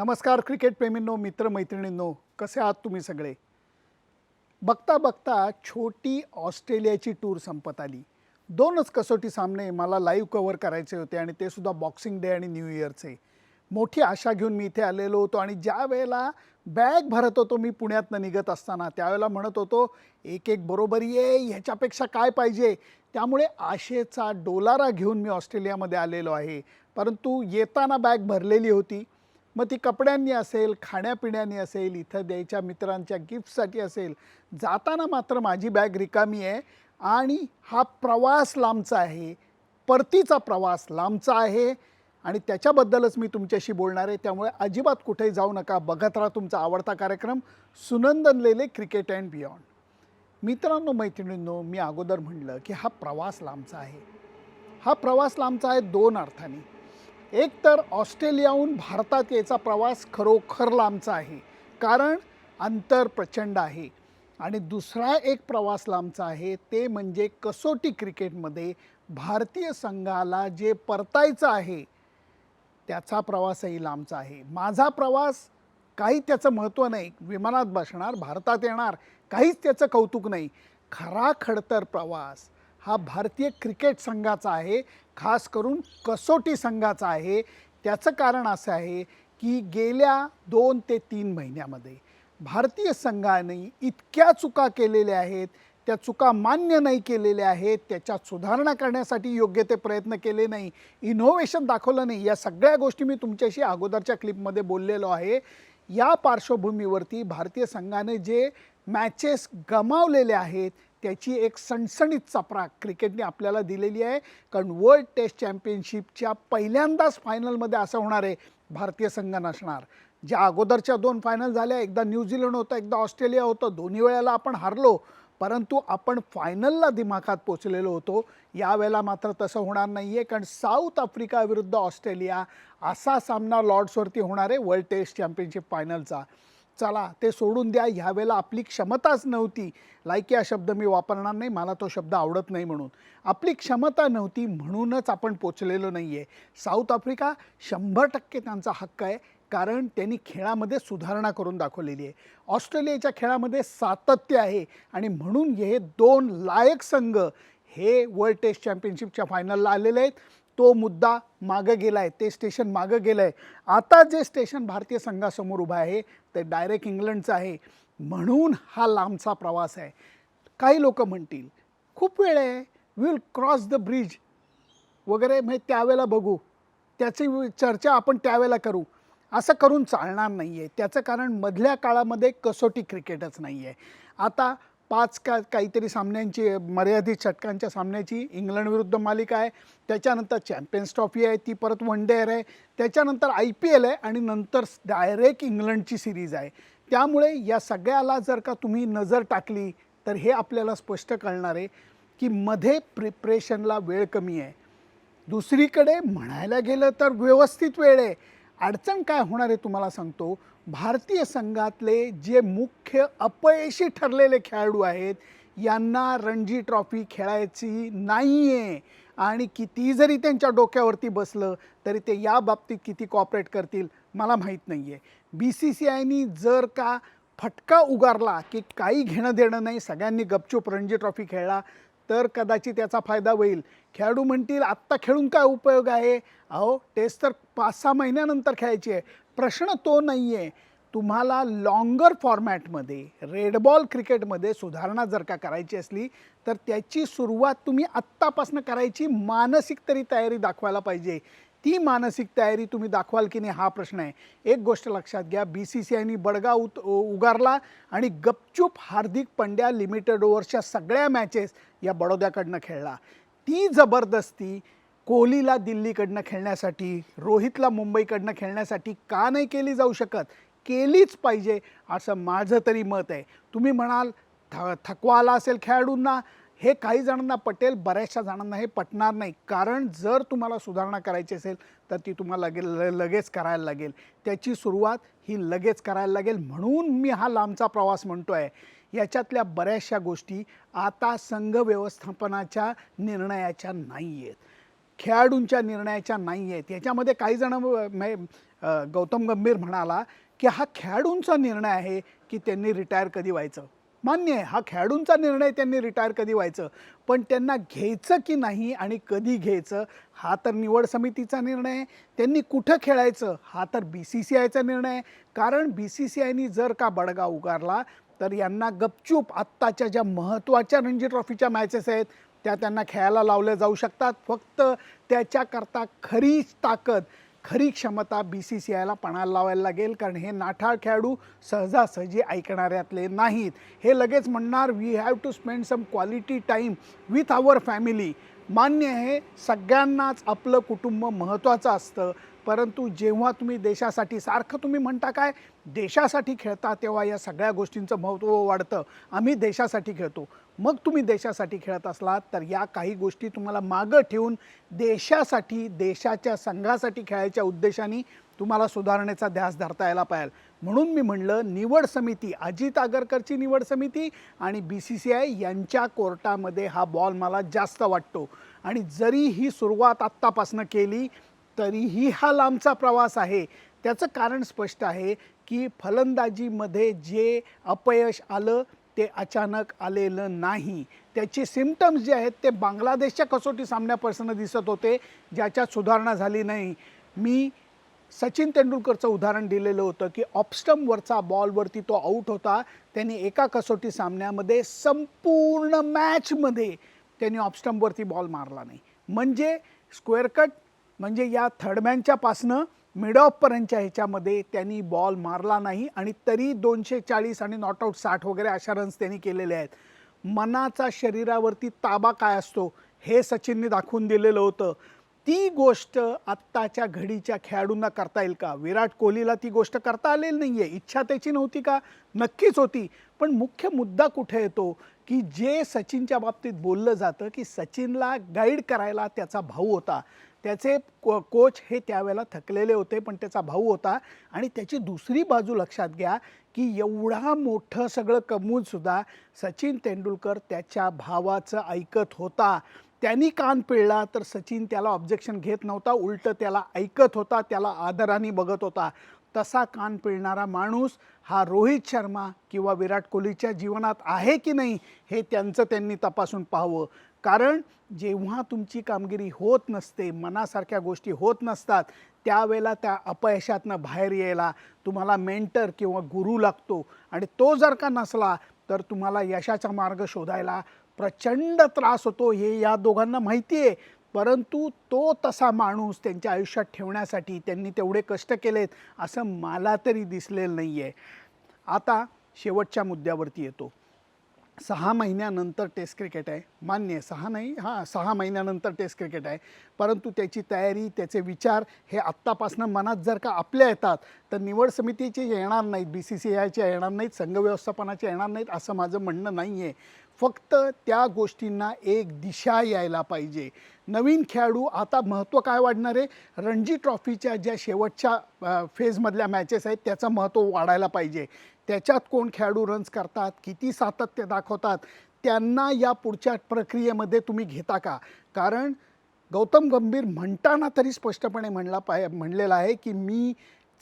नमस्कार क्रिकेटप्रेमींनो मित्रमैत्रिणींनो कसे आहात तुम्ही सगळे? बघता बघता छोटी ऑस्ट्रेलियाची टूर संपत आली. दोनच कसोटी सामने मला लाईव्ह कव्हर करायचे होते आणि ते सुद्धा बॉक्सिंग डे आणि न्यू इयरचे मोठी आशा घेऊन मी इथे आलेलो होतो आणि ज्या वेळेला बॅग भरत होतो मी पुण्यातनं निघत असताना त्यावेळेला म्हणत होतो एक एक बरोबरी आहे ह्याच्यापेक्षा काय पाहिजे? त्यामुळे आशेचा डोलारा घेऊन मी ऑस्ट्रेलियामध्ये आलेलो आहे. परंतु येताना बॅग भरलेली होती. मग ती कपड्यांनी असेल खाण्यापिण्यानी असेल इथं द्यायच्या मित्रांच्या गिफ्टसाठी असेल जाताना मात्र माझी बॅग रिकामी आहे आणि हा प्रवास लांबचा आहे परतीचा प्रवास लांबचा आहे आणि त्याच्याबद्दलच मी तुमच्याशी बोलणार आहे. त्यामुळे अजिबात कुठेही जाऊ नका बघत राहा तुमचा आवडता कार्यक्रम सुनंदनलेले क्रिकेट अँड बियॉन्ड. मित्रांनो मैत्रिणींनो मी अगोदर म्हणलं की हा प्रवास लांबचा आहे. हा प्रवास लांबचा आहे दोन अर्थाने. एक तर ऑस्ट्रेलियाहून भारतात यायचा प्रवास खरोखर लांबचा आहे कारण अंतर प्रचंड आहे. आणि दुसरा एक प्रवास लांबचा आहे ते म्हणजे कसोटी क्रिकेटमध्ये भारतीय संघाला जे परतायचं आहे त्याचा प्रवासही लांबचा आहे. माझा प्रवास काही त्याचं महत्त्व नाही. विमानात बसणार भारतात येणार काहीच त्याचं कौतुक नाही. खरा खडतर प्रवास हा भारतीय क्रिकेट संघाचा आहे खास करून कसोटी संघाचा आहे. त्याचं कारण असं आहे की गेल्या दोन ते तीन महिन्यामध्ये भारतीय संघाने इतक्या चुका केलेल्या आहेत त्या चुका मान्य नाही केलेल्या आहेत त्याच्यात सुधारणा करण्यासाठी योग्य ते प्रयत्न केले नाही इनोव्हेशन दाखवलं नाही या सगळ्या गोष्टी मी तुमच्याशी अगोदरच्या क्लिपमध्ये बोललेलो आहे. या पार्श्वभूमीवरती भारतीय संघाने जे मॅचेस गमावलेले आहेत त्याची एक सणसणीत चपराक क्रिकेटने आपल्याला दिलेली आहे. कारण वर्ल्ड टेस्ट चॅम्पियनशिपच्या पहिल्यांदाच फायनलमध्ये असं होणार आहे भारतीय संघ नसणार. ज्या अगोदरच्या दोन फायनल झाल्या एकदा न्यूझीलंड होतं एकदा ऑस्ट्रेलिया होतं दोन्ही वेळेला आपण हारलो. परंतु आपण फायनलला दिमाखात पोचलेलो होतो. यावेळेला मात्र तसं होणार नाही आहे कारण साऊथ आफ्रिका विरुद्ध ऑस्ट्रेलिया असा सामना लॉर्ड्सवरती होणार आहे वर्ल्ड टेस्ट चॅम्पियनशिप फायनलचा चला ते सोडून द्या. ह्यावेळेला आपली क्षमताच नव्हती. लाईक या शब्द मी वापरणार नाही मला तो शब्द आवडत नाही म्हणून. आपली क्षमता नव्हती म्हणूनच आपण पोचलेलो नाही आहे साऊथ आफ्रिका शंभर टक्के त्यांचा हक्क आहे कारण त्यांनी खेळामध्ये सुधारणा करून दाखवलेली आहे. ऑस्ट्रेलियाच्या खेळामध्ये सातत्य आहे आणि म्हणून हे दोन लायक संघ हे वर्ल्ड टेस्ट चॅम्पियनशिपच्या फायनलला आलेले आहेत. तो मुद्दा मागं गेला आहे ते स्टेशन मागं गेलं आहे आता जे स्टेशन भारतीय संघासमोर उभं आहे ते डायरेक्ट इंग्लंडचं आहे. म्हणून हा लांबचा प्रवास आहे. काही लोक म्हणतील खूप वेळ आहे. विल क्रॉस द ब्रिज वगैरे म्हणजे त्यावेळेला बघू. त्याची चर्चा आपण त्यावेळेला करू. असं करून चालणार नाही आहे त्याचं कारण मधल्या काळामध्ये कसोटी क्रिकेटच नाही आहे आता पाच का काहीतरी सामन्यांची मर्यादित षटकांच्या सामन्याची इंग्लंडविरुद्ध मालिका आहे. त्याच्यानंतर चॅम्पियन्स ट्रॉफी आहे ती परत वन डेअर आहे. त्याच्यानंतर आय पी एल आहे आणि नंतर डायरेक्ट इंग्लंडची सिरीज आहे. त्यामुळे या सगळ्याला जर का तुम्ही नजर टाकली तर हे आपल्याला स्पष्ट कळणार आहे की मध्ये प्रिपरेशनला वेळ कमी आहे. दुसरीकडे म्हणायला गेलं तर व्यवस्थित वेळ आहे. अडचण काय होणार आहे तुम्हाला सांगतो. भारतीय संघातले जे मुख्य अपयशी ठरलेले खेळाडू आहेत यांना रणजी ट्रॉफी खेळायची नाही आहे आणि किती जरी त्यांच्या डोक्यावरती बसलं तरी ते या बाबतीत किती कॉपरेट करतील मला माहीत नाही आहे बी सी सी आयनी जर का फटका उगारला की काही घेणं देणं नाही सगळ्यांनी गपचूप रणजी ट्रॉफी खेळला तर कदाचित याचा फायदा होईल. खेळाडू म्हणतील आत्ता खेळून काय उपयोग आहे? अहो टेस्ट तर पाच सहा महिन्यानंतर खेळायची आहे. प्रश्न तो नाही आहे तुम्हाला लॉंगर फॉर्मॅटमध्ये रेडबॉल क्रिकेटमध्ये सुधारणा जर का करायची असली तर त्याची सुरुवात तुम्ही आत्तापासून करायची मानसिक तरी तयारी दाखवायला पाहिजे. ती मानसिक तयारी तुम्ही दाखवाल की नाही हा प्रश्न आहे. एक गोष्ट लक्षात घ्या बी सी सी आयनी बडगा उत उगारला आणि गपचूप हार्दिक पंड्या लिमिटेड ओव्हर्सच्या सगळ्या मॅचेस या बडोद्याकडनं खेळला. ती जबरदस्ती कोहलीला दिल्लीकडनं खेळण्यासाठी रोहितला मुंबईकडनं खेळण्यासाठी का नाही केली जाऊ शकत? केलीच पाहिजे असं माझं तरी मत आहे. तुम्ही म्हणाल थ थकवा आला असेल खेळाडूंना. हे काही जणांना पटेल बऱ्याचशा जणांना हे पटणार नाही. कारण जर तुम्हाला सुधारणा करायची असेल तर ती तुम्हाला लगे ल- लगेच करायला लागेल. त्याची सुरुवात ही लगेच करायला लागेल. म्हणून मी हा लांबचा प्रवास म्हणतो आहे याच्यातल्या बऱ्याचशा गोष्टी आता संघ व्यवस्थापनाच्या निर्णयाच्या नाही आहेत खेळाडूंच्या निर्णयाच्या नाही आहेत. याच्यामध्ये काही जण गौतम गंभीर म्हणाला की हा खेळाडूंचा निर्णय आहे की त्यांनी रिटायर कधी व्हायचं. मान्य आहे हा खेळाडूंचा निर्णय त्यांनी रिटायर कधी व्हायचं. पण त्यांना घ्यायचं की नाही आणि कधी घ्यायचं हा तर निवड समितीचा निर्णय आहे. त्यांनी कुठं खेळायचं हा तर बी सी सी आयचा निर्णय आहे. कारण बी सी सी आयनी जर का बडगा उगारला तर यांना गपचूप आत्ताच्या ज्या महत्त्वाच्या रणजी ट्रॉफीच्या मॅचेस आहेत त्या त्यांना खेळायला लावल्या जाऊ शकतात. फक्त त्याच्याकरता खरीच ताकद खरी क्षमता बी सी सी आयला पणाला लावायला लागेल. कारण हे नाठाळ खेळाडू सहजासहजी ऐकणाऱ्यातले नाहीत. हे लगेच म्हणणार we have to spend some quality time with our family मान्य आहे सगळ्यांनाच आपलं कुटुंब महत्त्वाचं असतं. परंतु जेव्हा तुम्ही देशासाठी सारखं तुम्ही म्हणता काय? देशासाठी खेळता तेव्हा या सगळ्या गोष्टींचं महत्त्व वाढतं. आम्ही देशासाठी खेळतो. मग तुम्ही देशासाठी खेळत असलात तर या काही गोष्टी तुम्हाला मागं ठेवून देशासाठी देशाच्या संघासाठी खेळायच्या उद्देशाने तुम्हाला सुधारणेचा ध्यास धरता यायला पाहिजे. म्हणून मी म्हणलं निवड समिती अजित आगरकरची निवड समिती आणि बी सी सी आय यांच्या कोर्टामध्ये हा बॉल मला जास्त वाटतो. आणि जरी ही सुरुवात आत्तापासनं केली तरीही हा लांबचा प्रवास आहे. त्याचं कारण स्पष्ट आहे की फलंदाजीमध्ये जे अपयश आलं ते अचानक आलेलं नाही. त्याचे सिमटम्स जे आहेत ते बांगलादेशच्या कसोटी सामन्यापासून दिसत होते ज्याच्यात सुधारणा झाली नाही. मी सचिन तेंडुलकरचं उदाहरण दिलेलं होतं की ऑपस्टमवरचा बॉलवरती तो आऊट होता. त्यांनी एका कसोटी सामन्यामध्ये संपूर्ण मॅचमध्ये त्यांनी ऑपस्टमवरती बॉल मारला नाही. म्हणजे स्क्वेअर कट म्हणजे या थर्डमॅनच्या पासनं मिड ऑफपर्यंतच्या ह्याच्यामध्ये त्यांनी बॉल मारला नाही आणि तरी दोनशे चाळीस आणि नॉट आऊट साठ वगैरे अशा रन्स त्यांनी केलेले आहेत. मनाचा शरीरावरती ताबा काय असतो हे सचिनने दाखवून दिलेलं होतं. ती गोष्ट आत्ताच्या घडीच्या खेळाडूंना करता येईल का? विराट कोहलीला ती गोष्ट करता आलेली नाही आहे इच्छा त्याची नव्हती का? नक्कीच होती. पण मुख्य मुद्दा कुठे येतो? की जे सचिनच्या बाबतीत बोललं जातं की सचिनला गाईड करायला त्याचा भाऊ होता. त्याचे को कोच हे त्यावेळेला थकलेले होते पण त्याचा भाऊ होता. आणि त्याची दुसरी बाजू लक्षात घ्या की एवढा मोठं सगळं कमवूनसुद्धा सचिन तेंडुलकर त्याच्या भावाचं ऐकत होता. त्यांनी कान पिळला तर सचिन त्याला ऑब्जेक्शन घेत नव्हता उलटं त्याला ऐकत होता त्याला आदराने बघत होता. तसा कान पिळणारा माणूस हा रोहित शर्मा किंवा विराट कोहलीच्या जीवनात आहे की नाही हे त्यांचं त्यांनी तपासून पाहावं. कारण जेव्हा तुमची कामगिरी होत नसते मनासारख्या गोष्टी होत नसतात त्यावेळेला त्या अपयशातनं बाहेर यायला तुम्हाला मेंटर किंवा गुरु लागतो. आणि तो जर का नसला तर तुम्हाला यशाचा मार्ग शोधायला प्रचंड त्रास होतो. हे या दोघांना माहिती आहे. परंतु तो तसा माणूस त्यांच्या आयुष्यात ठेवण्यासाठी त्यांनी तेवढे कष्ट केलेत असं मला तरी दिसलेलं नाही आहे आता शेवटच्या मुद्द्यावरती येतो. सहा महिन्यानंतर टेस्ट क्रिकेट आहे. मान्य आहे सहा नाही हां सहा महिन्यानंतर टेस्ट क्रिकेट आहे. परंतु त्याची तयारी त्याचे विचार हे आत्तापासून मनात जर का आपल्या येतात तर निवड समितीचे येणार नाहीत बी सी सी आयचे येणार नाहीत संघ व्यवस्थापनाचे येणार नाहीत असं माझं म्हणणं नाही आहे फक्त त्या गोष्टींना एक दिशा यायला पाहिजे. नवीन खेळाडू आता महत्त्व काय वाढणार आहे? रणजी ट्रॉफीच्या ज्या शेवटच्या फेजमधल्या मॅचेस आहेत त्याचं महत्त्व वाढायला पाहिजे. त्याच्यात कोण खेळाडू रन्स करतात किती सातत्य दाखवतात त्यांना या पुढच्या प्रक्रियेमध्ये तुम्ही घेता का? कारण गौतम गंभीर म्हणताना तरी स्पष्टपणे म्हणला पाय म्हणलेला आहे की मी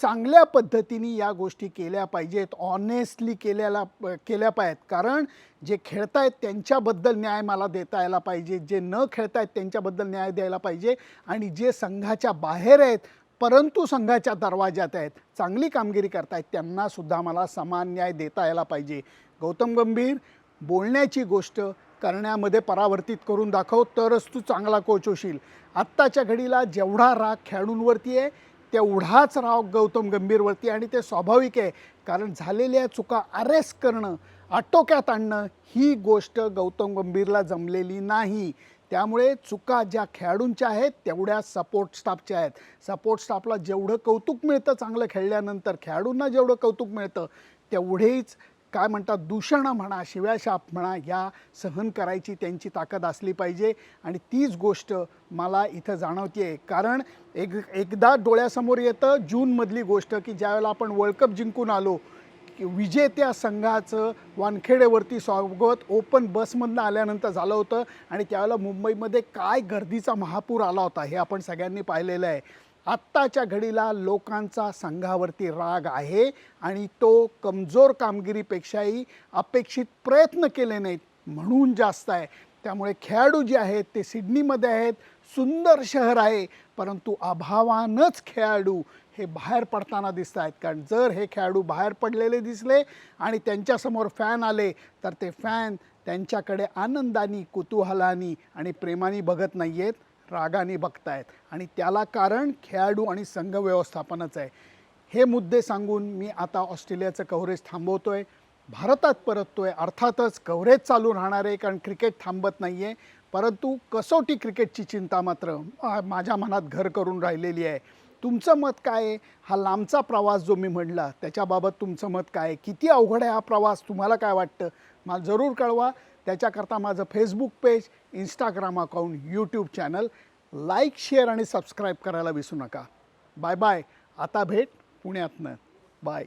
चांगल्या पद्धतीने या गोष्टी केल्या पाहिजेत ऑनेस्टली केल्याला केल्या पाहिजेत. कारण जे खेळतायत त्यांच्याबद्दल न्याय मला देता यायला पाहिजे जे न खेळतायत त्यांच्याबद्दल न्याय द्यायला पाहिजे आणि जे संघाच्या बाहेर आहेत परंतु संघाच्या दरवाज्यात आहेत. चांगली कामगिरी करतायत. त्यांनासुद्धा मला समान न्याय देता यायला पाहिजे. गौतम गंभीर बोलण्याची गोष्ट करण्यामध्ये परावर्तित करून दाखव तरच तू चांगला कोच होशील. आत्ताच्या घडीला जेवढा राग खेळाडूंवरती आहे तेवढाच राग गौतम गंभीरवरती आणि ते स्वाभाविक आहे. कारण झालेल्या चुका अरेस्ट करणं आटोक्यात आणणं ही गोष्ट गौतम गंभीरला जमलेली नाही. त्यामुळे चुका ज्या खेळाडूंच्या आहेत तेवढ्या सपोर्ट स्टाफच्या आहेत. सपोर्ट स्टाफला जेवढं कौतुक मिळतं चांगलं खेळल्यानंतर खेळाडूंना जेवढं कौतुक मिळतं तेवढेच काय म्हणतात दूषणं म्हणा शिव्याशाप म्हणा ह्या सहन करायची त्यांची ताकद असली पाहिजे. आणि तीच गोष्ट मला इथं जाणवते आहे कारण एक एकदा डोळ्यासमोर येतं जूनमधली गोष्ट की ज्यावेळेला आपण वर्ल्ड कप जिंकून आलो की विजेत्या संघाचं वानखेडेवरती स्वागत. ओपन बसमधनं आल्यानंतर झालं होतं आणि त्यावेळेला मुंबईमध्ये काय गर्दीचा महापूर आला होता हे आपण सगळ्यांनी पाहिलेलं आहे. आत्ताच्या घडीला लोकांचा संघावरती राग आहे आणि तो कमजोर कामगिरीपेक्षाही अपेक्षित प्रयत्न केले नाहीत म्हणून जास्त आहे. त्यामुळे खेळाडू जे आहेत ते सिडनीमध्ये आहेत सुंदर शहर आहे परंतु अभावानंच खेळाडू हे बाहेर पडताना दिसत आहेत कारण जर हे खेळाडू बाहेर पडलेले दिसले आणि त्यांच्यासमोर फॅन आले तर ते फॅन त्यांच्याकडे आनंदानी कुतूहलानी आणि प्रेमाने बघत नाही आहेत रागाने बघतायत. आणि त्याला कारण खेळाडू आणि संघ व्यवस्थापनच आहे. हे मुद्दे सांगून मी आता ऑस्ट्रेलियाचं कव्हरेज थांबवतो आहे भारतात परततो आहे अर्थातच कव्हरेज चालू राहणार आहे कारण क्रिकेट थांबत नाही आहे परंतु कसोटी क्रिकेटची चिंता मात्र माझ्या मनात घर करून राहिलेली आहे. तुमचं मत काय आहे? हा लांबचा प्रवास जो मी म्हणला त्याच्याबाबत तुमचं मत काय आहे? किती अवघड आहे हा प्रवास? तुम्हाला काय वाटतं? मला जरूर कळवा. त्याच्याकरता माझं Facebook page Instagram account YouTube channel like share आणि सबस्क्राईब करायला विसरू नका. बाय बाय आता भेट पुण्यातनं. बाय